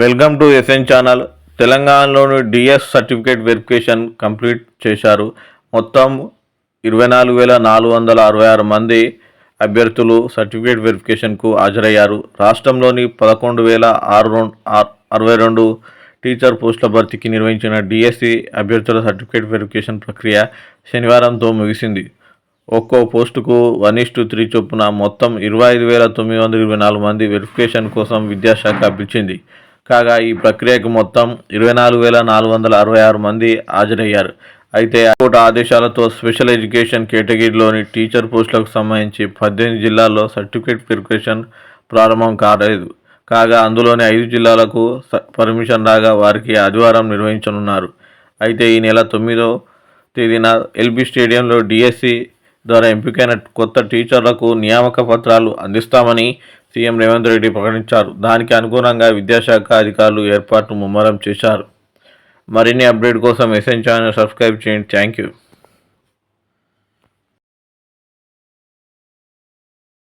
Welcome to SN channel. తెలంగాణలోని DS certificate verification complete చేశారు. మొత్తం ఇరవై నాలుగు వేల నాలుగు వందల అరవై ఆరు మంది అభ్యర్థులు సర్టిఫికేట్ వెరిఫికేషన్కు హాజరయ్యారు. రాష్ట్రంలోని పదకొండు వేల ఆరు అరవై రెండు టీచర్ పోస్టుల భర్తీకి నిర్వహించిన డిఎస్సి అభ్యర్థుల సర్టిఫికేట్ వెరిఫికేషన్ ప్రక్రియ శనివారంతో ముగిసింది. ఒక్కో పోస్టుకు వన్ ఇస్ త్రీ చొప్పున మొత్తం ఇరవై ఐదు వేల తొమ్మిది వందల ఇరవై నాలుగు మంది వెరిఫికేషన్ కోసం విద్యాశాఖ పిలిచింది. కాగా ఈ ప్రక్రియకు మొత్తం ఇరవై నాలుగు వేల నాలుగు వందల అరవై ఆరు మంది హాజరయ్యారు. అయితే హైకోర్టు ఆదేశాలతో స్పెషల్ ఎడ్యుకేషన్ కేటగిరీలోని టీచర్ పోస్టులకు సంబంధించి పద్దెనిమిది జిల్లాల్లో సర్టిఫికేట్ వెరిఫికేషన్ ప్రారంభం కాలేదు. కాగా అందులోని ఐదు జిల్లాలకు స- పర్మిషన్ రాగా వారికి ఆదివారం నిర్వహించనున్నారు. అయితే ఈ నెల తొమ్మిదో తేదీన ఎల్బీ స్టేడియంలో డిఎస్సి ద్వారా ఎంపికైన కొత్త టీచర్లకు నియామక పత్రాలు అందిస్తామని సీఎం రేవంత్ రెడ్డి ప్రకటించారు. దానికి అనుగుణంగా విద్యాశాఖ అధికారులు ఏర్పాట్లు ముమ్మరం చేశారు. మరిన్ని అప్డేట్ కోసం ఎస్ఎన్ ఛానల్ సబ్స్క్రైబ్ చేయండి. Thank you.